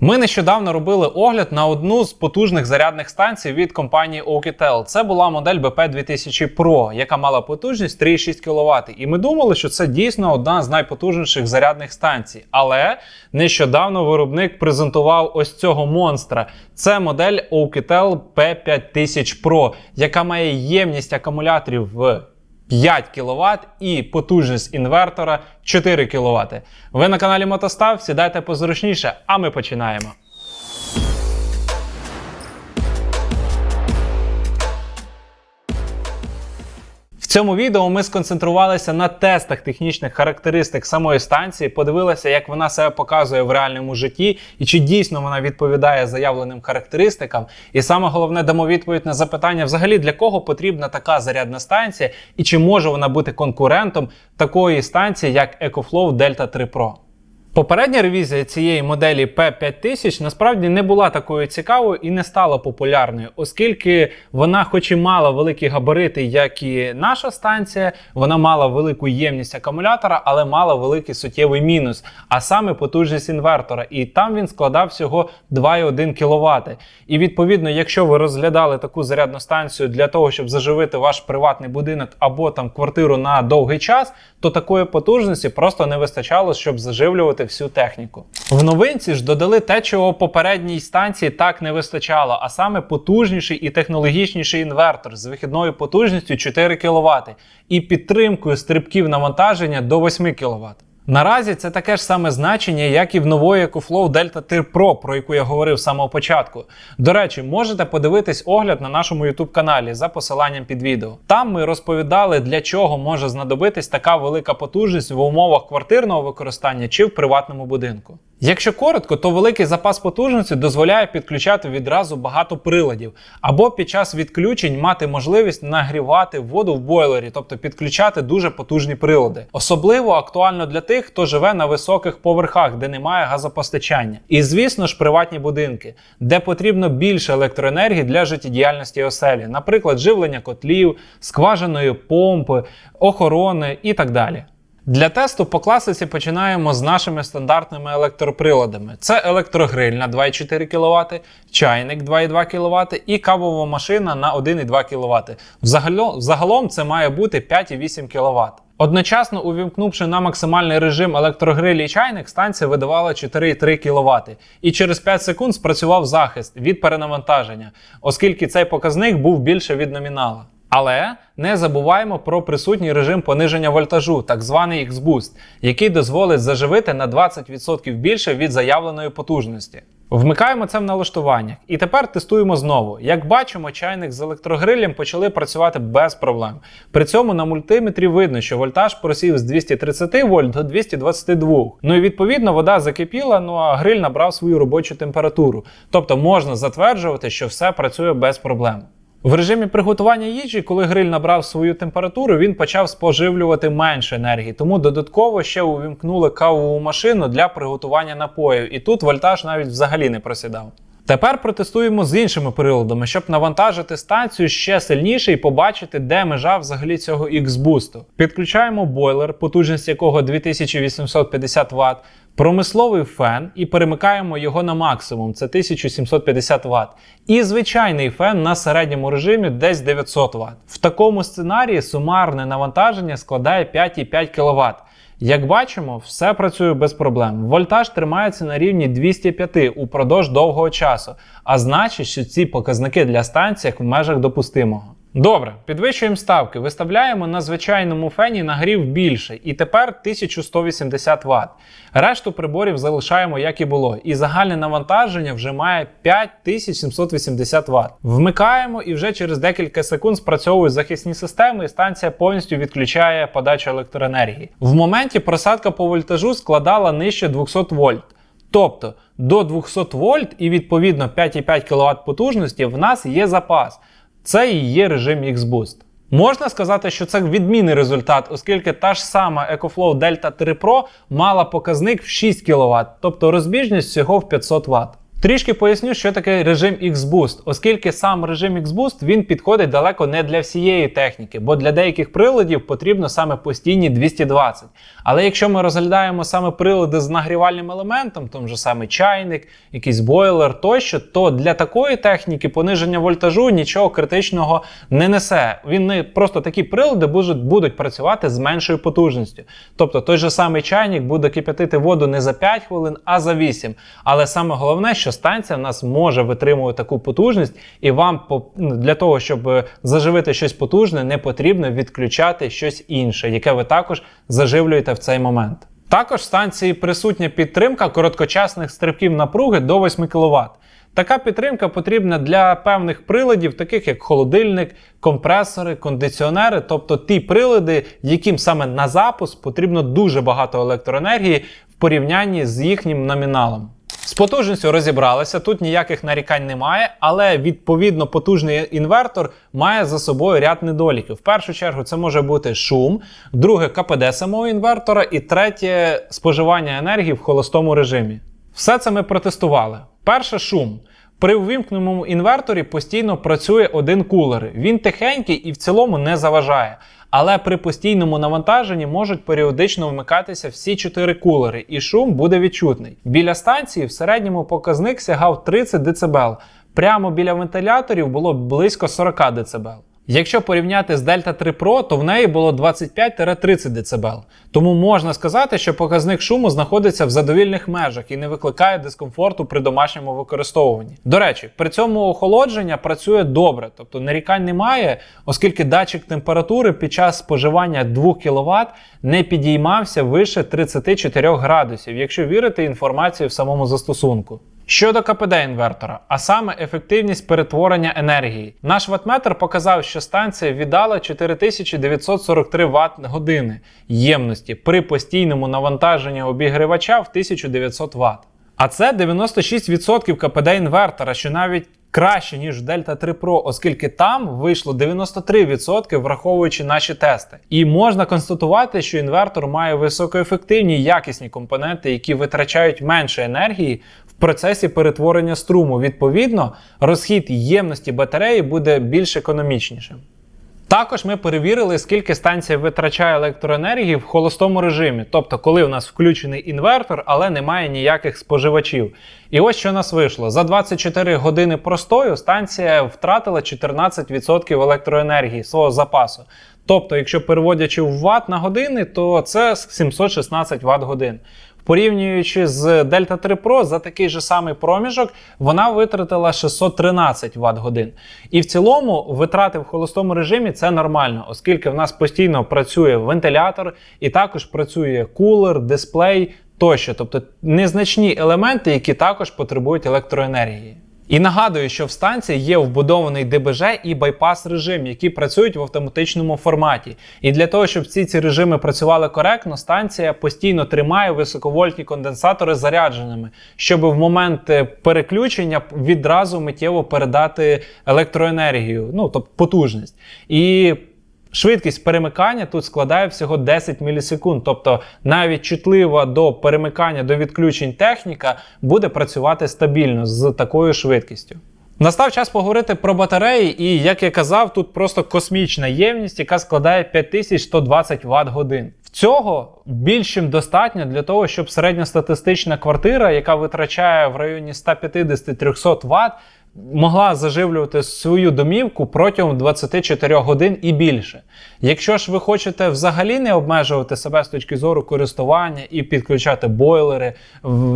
Ми нещодавно робили огляд на одну з потужних зарядних станцій від компанії Oukitel. Це була модель BP 2000 Pro, яка мала потужність 3,6 кВт. І ми думали, що це дійсно одна з найпотужніших зарядних станцій. Але нещодавно виробник презентував ось цього монстра. Це модель Oukitel P5000 Pro, яка має ємність акумуляторів в 5 кВт і потужність інвертора 4 кВт. Ви на каналі Мотостав, сідайте позручніше, а ми починаємо. Цьому відео ми сконцентрувалися на тестах технічних характеристик самої станції, подивилися, як вона себе показує в реальному житті і чи дійсно вона відповідає заявленим характеристикам. І саме головне дамо відповідь на запитання, взагалі для кого потрібна така зарядна станція, і чи може вона бути конкурентом такої станції, як EcoFlow Delta 3 Pro. Попередня ревізія цієї моделі P5000 насправді не була такою цікавою і не стала популярною, оскільки вона, хоч і мала великі габарити, як і наша станція, вона мала велику ємність акумулятора, але мала великий суттєвий мінус, а саме потужність інвертора. І там він складав всього 2,1 кВт. І відповідно, якщо ви розглядали таку зарядну станцію для того, щоб заживити ваш приватний будинок або там квартиру на довгий час, то такої потужності просто не вистачало, щоб заживлювати всю техніку. В новинці ж додали те, чого попередній станції так не вистачало, а саме потужніший і технологічніший інвертор з вихідною потужністю 4 кВт і підтримкою стрибків навантаження до 8 кВт. Наразі це таке ж саме значення, як і в нової EcoFlow Delta 3 Pro, про яку я говорив з самого початку. До речі, можете подивитись огляд на нашому YouTube каналі за посиланням під відео. Там ми розповідали, для чого може знадобитись така велика потужність в умовах квартирного використання чи в приватному будинку. Якщо коротко, то великий запас потужності дозволяє підключати відразу багато приладів, або під час відключень мати можливість нагрівати воду в бойлері, тобто підключати дуже потужні прилади. Особливо актуально для тих, хто живе на високих поверхах, де немає газопостачання. І звісно ж, приватні будинки, де потрібно більше електроенергії для життєдіяльності оселі, наприклад, живлення котлів, скважиної помпи, охорони і так далі. Для тесту по класиці починаємо з нашими стандартними електроприладами. Це електрогриль на 2,4 кВт, чайник 2,2 кВт і кавова машина на 1,2 кВт. Взагалом це має бути 5,8 кВт. Одночасно увімкнувши на максимальний режим електрогриль і чайник, станція видавала 4,3 кВт. І через 5 секунд спрацював захист від перенавантаження, оскільки цей показник був більше від номінала. Але не забуваємо про присутній режим пониження вольтажу, так званий X-Boost, який дозволить заживити на 20% більше від заявленої потужності. Вмикаємо це в налаштуваннях. І тепер тестуємо знову. Як бачимо, чайник з електрогрилем почали працювати без проблем. При цьому на мультиметрі видно, що вольтаж просів з 230 вольт до 222. Ну і відповідно вода закипіла, ну а гриль набрав свою робочу температуру. Тобто можна затверджувати, що все працює без проблем. В режимі приготування їжі, коли гриль набрав свою температуру, він почав споживлювати менше енергії, тому додатково ще увімкнули кавову машину для приготування напоїв, і тут вольтаж навіть взагалі не просідав. Тепер протестуємо з іншими приладами, щоб навантажити станцію ще сильніше і побачити, де межа взагалі цього X-бусту. Підключаємо бойлер, потужність якого 2850 Вт, промисловий фен і перемикаємо його на максимум, це 1750 Вт. І звичайний фен на середньому режимі десь 900 Вт. В такому сценарії сумарне навантаження складає 5,5 кВт. Як бачимо, все працює без проблем. Вольтаж тримається на рівні 205 упродовж довгого часу, а значить, що ці показники для станцій в межах допустимого. Добре, підвищуємо ставки, виставляємо на звичайному фені нагрів більше, і тепер 1180 Вт. Решту приборів залишаємо як і було, і загальне навантаження вже має 5780 Вт. Вмикаємо і вже через декілька секунд спрацьовують захисні системи, і станція повністю відключає подачу електроенергії. В моменті просадка по вольтажу складала нижче 200 вольт. Тобто до 200 вольт і відповідно 5,5 кВт потужності в нас є запас. Це і є режим X-Boost. Можна сказати, що це відмінний результат, оскільки та ж сама EcoFlow Delta 3 Pro мала показник в 6 кВт, тобто розбіжність всього в 500 Вт. Трішки поясню, що таке режим X-Boost, оскільки сам режим X-Boost він підходить далеко не для всієї техніки, бо для деяких приладів потрібно саме постійні 220. Але якщо ми розглядаємо саме прилади з нагрівальним елементом, тому же саме чайник, якийсь бойлер тощо, то для такої техніки пониження вольтажу нічого критичного не несе. Він не просто такі прилади будуть, будуть працювати з меншою потужністю. Тобто той же самий чайник буде кип'ятити воду не за 5 хвилин, а за 8. Але саме головне, що станція в нас може витримувати таку потужність, і вам ну, для того, щоб е, заживити щось потужне, не потрібно відключати щось інше, яке ви також заживлюєте в цей момент. Також в станції присутня підтримка короткочасних стрибків напруги до 8 кВт. Така підтримка потрібна для певних приладів, таких як холодильник, компресори, кондиціонери, тобто ті прилади, яким саме на запуск потрібно дуже багато електроенергії в порівнянні з їхнім номіналом. З потужністю розібралися, тут ніяких нарікань немає, але відповідно потужний інвертор має за собою ряд недоліків. В першу чергу це може бути шум, друге КПД самого інвертора, і третє споживання енергії в холостому режимі. Все це ми протестували. Перше шум. При увімкненому інверторі постійно працює один кулер. Він тихенький і в цілому не заважає. Але при постійному навантаженні можуть періодично вмикатися всі чотири кулери, і шум буде відчутний. Біля станції в середньому показник сягав 30 дБ. Прямо біля вентиляторів було близько 40 дБ. Якщо порівняти з Delta 3 Pro, то в неї було 25-30 дБ. Тому можна сказати, що показник шуму знаходиться в задовільних межах і не викликає дискомфорту при домашньому використовуванні. До речі, при цьому охолодження працює добре, тобто нарікань немає, оскільки датчик температури під час споживання 2 кВт не підіймався вище 34 градусів, якщо вірити інформації в самому застосунку. Щодо КПД інвертора, а саме ефективність перетворення енергії. Наш ватметр показав, що станція віддала 4943 Вт години ємності при постійному навантаженні обігрівача в 1900 Вт. А це 96% КПД інвертора, що навіть краще, ніж Delta 3 Pro, оскільки там вийшло 93%, враховуючи наші тести. І можна констатувати, що інвертор має високоефективні якісні компоненти, які витрачають менше енергії процесі перетворення струму. Відповідно, розхід ємності батареї буде більш економічнішим. Також ми перевірили, скільки станція витрачає електроенергії в холостому режимі, тобто коли у нас включений інвертор, але немає ніяких споживачів. І ось що у нас вийшло: за 24 години простою станція втратила 14% електроенергії свого запасу. Тобто, якщо переводячи в Вт на години, то це 716 Вт годин. Порівнюючи з Delta 3 Pro за такий же самий проміжок, вона витратила 613 Вт годин. І в цілому витрати в холостому режимі це нормально, оскільки в нас постійно працює вентилятор і також працює кулер, дисплей тощо, тобто незначні елементи, які також потребують електроенергії. І нагадую, що в станції є вбудований ДБЖ і байпас режим, які працюють в автоматичному форматі. І для того, щоб всі ці режими працювали коректно, станція постійно тримає високовольтні конденсатори зарядженими, щоб в момент е, переключення відразу миттєво передати електроенергію, ну тобто потужність. І Швидкість перемикання тут складає всього 10 мілісекунд, тобто навіть чутлива до перемикання до відключень техніка буде працювати стабільно з такою швидкістю. Настав час поговорити про батареї, і як я казав, тут просто космічна ємність, яка складає 5120 Вт годин. Цього більш достатньо для того, щоб середньостатистична квартира, яка витрачає в районі 150-300 Вт, могла заживлювати свою домівку протягом 24 годин і більше. Якщо ж ви хочете взагалі не обмежувати себе з точки зору користування і підключати бойлери,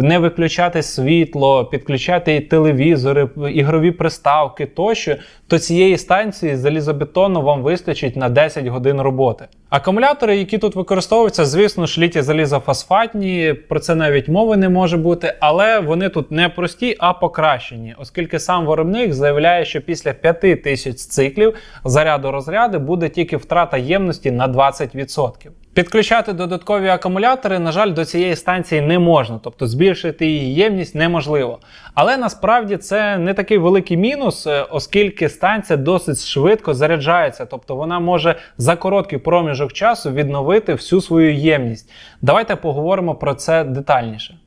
не виключати світло, підключати телевізори, ігрові приставки тощо, то цієї станції залізобетону вам вистачить на 10 годин роботи. Акумулятори, які тут використовуються, звісно, ж літі залізофосфатні, про це навіть мови не може бути, але вони тут не прості, а покращені, оскільки сам виробник заявляє, що після 5000 циклів заряду розряди буде тільки втрата ємності на 20%. Підключати додаткові акумулятори, на жаль, до цієї станції не можна, тобто збільшити її ємність неможливо. Але насправді це не такий великий мінус, е, оскільки станція досить швидко заряджається, тобто вона може за короткий проміжок часу відновити всю свою ємність. Давайте поговоримо про це детальніше.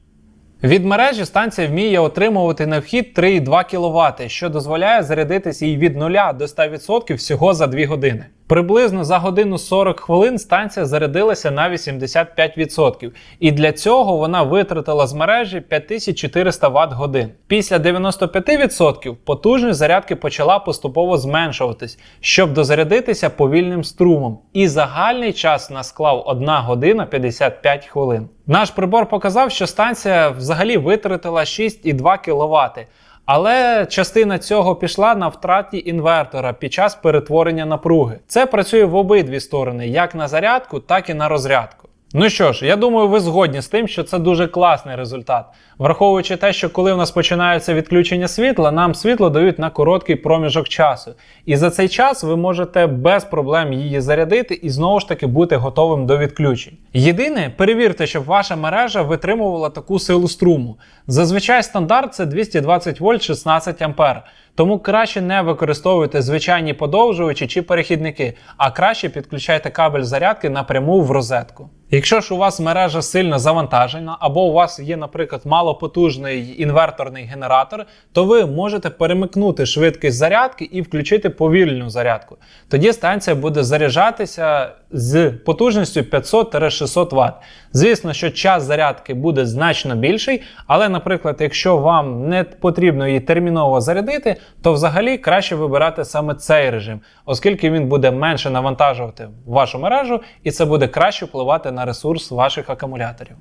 Від мережі станція вміє отримувати на вхід 3,2 кВт, що дозволяє зарядитись їй від 0 до 100% всього за 2 години. Приблизно за годину 40 хвилин станція зарядилася на 85%, і для цього вона витратила з мережі 5400 Вт годин. Після 95% потужність зарядки почала поступово зменшуватись, щоб дозарядитися повільним струмом. І загальний час на склав 1 година 55 хвилин. Наш прибор показав, що станція взагалі витратила 6,2 кВт. Але частина цього пішла на втраті інвертора під час перетворення напруги. Це працює в обидві сторони, як на зарядку, так і на розрядку. Ну що ж, я думаю, ви згодні з тим, що це дуже класний результат. Враховуючи те, що коли в нас починається відключення світла, нам світло дають на короткий проміжок часу. І за цей час ви можете без проблем її зарядити і знову ж таки бути готовим до відключень. Єдине, перевірте, щоб ваша мережа витримувала таку силу струму. Зазвичай стандарт це 220 вольт 16 ампер. Тому краще не використовуйте звичайні подовжувачі чи перехідники, а краще підключайте кабель зарядки напряму в розетку. Якщо ж у вас мережа сильно завантажена, або у вас є, наприклад, малопотужний інверторний генератор, то ви можете перемикнути швидкість зарядки і включити повільну зарядку. Тоді станція буде заряджатися з потужністю 500-600 Вт. Звісно, що час зарядки буде значно більший, але, наприклад, якщо вам не потрібно її терміново зарядити, то взагалі краще вибирати саме цей режим, оскільки він буде менше навантажувати вашу мережу, і це буде краще впливати на ресурс ваших акумуляторів.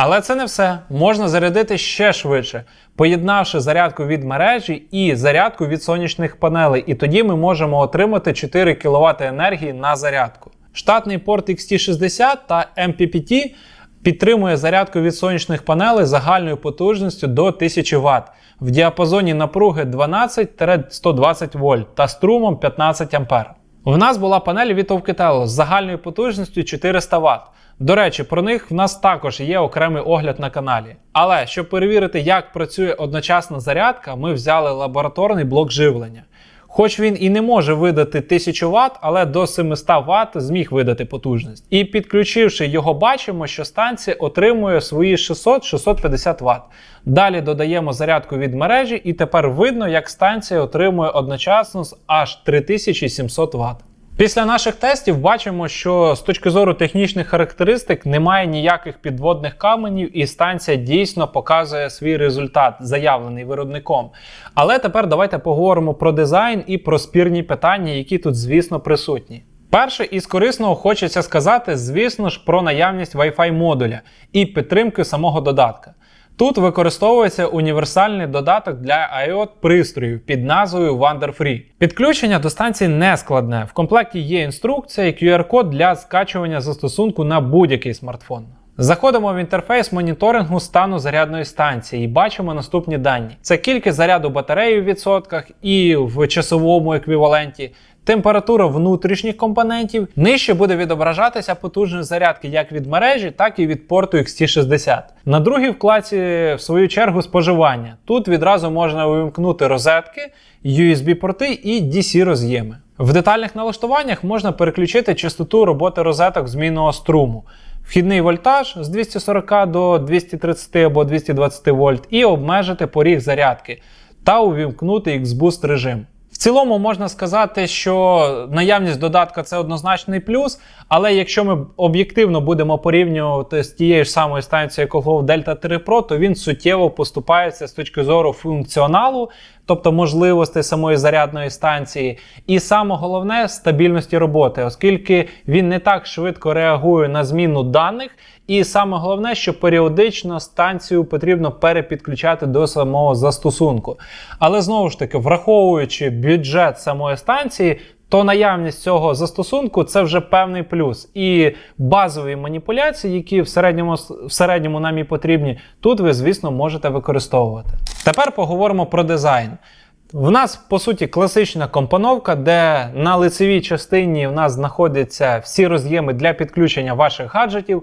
Але це не все. Можна зарядити ще швидше, поєднавши зарядку від мережі і зарядку від сонячних панелей. І тоді ми можемо отримати 4 кВт енергії на зарядку. Штатний порт XT60 та MPPT підтримує зарядку від сонячних панелей загальною потужністю до 1000 Вт в діапазоні напруги 12-120 вольт та струмом 15 А. В нас була панель від Ovketel з загальною потужністю 400 Вт. До речі, про них в нас також є окремий огляд на каналі. Але щоб перевірити, як працює одночасна зарядка, ми взяли лабораторний блок живлення. Хоч він і не може видати 1000 Вт, але до 700 Вт зміг видати потужність. І підключивши його, бачимо, що станція отримує свої 600-650 Вт. Далі додаємо зарядку від мережі, і тепер видно, як станція отримує одночасно з аж 3700 Вт. Після наших тестів бачимо, що з точки зору технічних характеристик немає ніяких підводних каменів, і станція дійсно показує свій результат, заявлений виробником. Але тепер давайте поговоримо про дизайн і про спірні питання, які тут, звісно, присутні. Перше із корисного хочеться сказати, звісно ж, про наявність Wi-Fi модуля і підтримки самого додатка. Тут використовується універсальний додаток для iot пристроїв під назвою WanderFree. Підключення до станції не складне. В комплекті є інструкція і QR-код для скачування застосунку на будь-який смартфон. Заходимо в інтерфейс моніторингу стану зарядної станції і бачимо наступні дані: це кількість заряду батареї в відсотках і в часовому еквіваленті, температура внутрішніх компонентів. Нижче буде відображатися потужність зарядки як від мережі, так і від порту XT60. На другій вкладці, в свою чергу, споживання. Тут відразу можна увімкнути розетки, USB-порти і DC-роз'єми. В детальних налаштуваннях можна переключити частоту роботи розеток змінного струму. Вхідний вольтаж з 240 до 230 або 220 вольт і обмежити поріг зарядки та увімкнути X-Boost режим. В цілому можна сказати, що наявність додатка це однозначний плюс, але якщо ми об'єктивно будемо порівнювати з тією ж самою станцією Coglove Delta 3 Pro, то він суттєво поступається з точки зору функціоналу, тобто можливостей самої зарядної станції, і саме головне стабільності роботи, оскільки він не так швидко реагує на зміну даних. І саме головне, що періодично станцію потрібно перепідключати до самого застосунку. Але знову ж таки, враховуючи бюджет самої станції, то наявність цього застосунку це вже певний плюс. І базові маніпуляції, які в середньому в середньому нам і потрібні, тут ви, звісно, можете використовувати. Тепер поговоримо про дизайн. В нас, по суті, класична компоновка, де на лицевій частині в нас знаходяться всі роз'єми для підключення ваших гаджетів.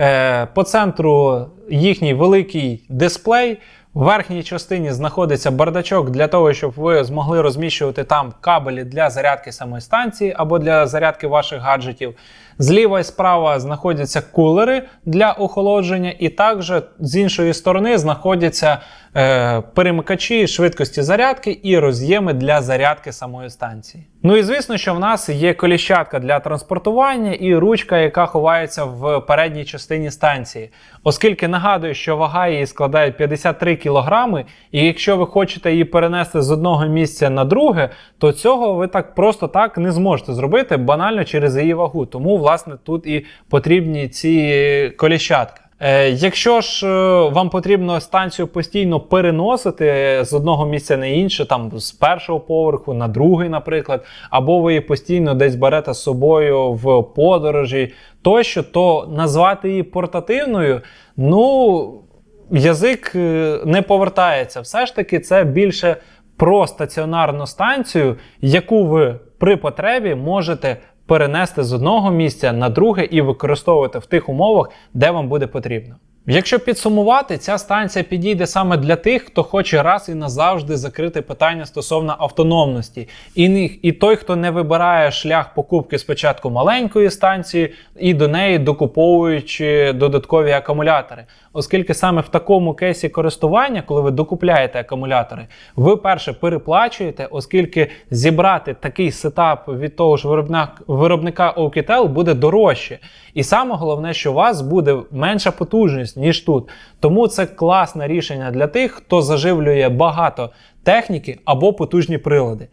Е, по центру їхній великий дисплей. В верхній частині знаходиться бардачок для того, щоб ви змогли розміщувати там кабелі для зарядки самої станції або для зарядки ваших гаджетів. Зліва і справа знаходяться кулери для охолодження, і також з іншої сторони знаходяться е, перемикачі швидкості зарядки і роз'єми для зарядки самої станції. Ну і звісно, що в нас є коліщатка для транспортування і ручка, яка ховається в передній частині станції. Оскільки нагадую, що вага її складає 53 кг, і якщо ви хочете її перенести з одного місця на друге, то цього ви так просто так не зможете зробити банально через її вагу. Тому, власне, тут і потрібні ці коліщатка. Е, якщо ж е, вам потрібно станцію постійно переносити з одного місця на інше, там з першого поверху на другий, наприклад, або ви її постійно десь берете з собою в подорожі тощо, то назвати її портативною, ну язик е, не повертається. Все ж таки, це більше про стаціонарну станцію, яку ви при потребі можете перенести з одного місця на друге і використовувати в тих умовах, де вам буде потрібно. Якщо підсумувати, ця станція підійде саме для тих, хто хоче раз і назавжди закрити питання стосовно автономності, і і той, хто не вибирає шлях покупки спочатку маленької станції і до неї докуповуючи додаткові акумулятори. Оскільки саме в такому кейсі користування, коли ви докупляєте акумулятори, ви перше переплачуєте, оскільки зібрати такий сетап від того ж виробника, виробника Oukitel буде дорожче. І саме головне, що у вас буде менша потужність, ніж тут. Тому це класне рішення для тих, хто заживлює багато техніки або потужні прилади.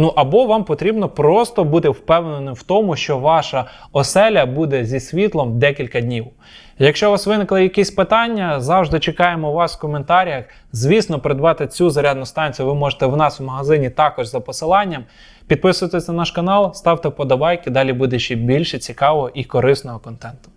Ну або вам потрібно просто бути впевненим в тому, що ваша оселя буде зі світлом декілька днів. Якщо у вас виникли якісь питання, завжди чекаємо вас в коментарях. Звісно, придбати цю зарядну станцію ви можете в нас в магазині також за посиланням. Підписуйтесь на наш канал, ставте вподобайки, далі буде ще більше цікавого і корисного контенту.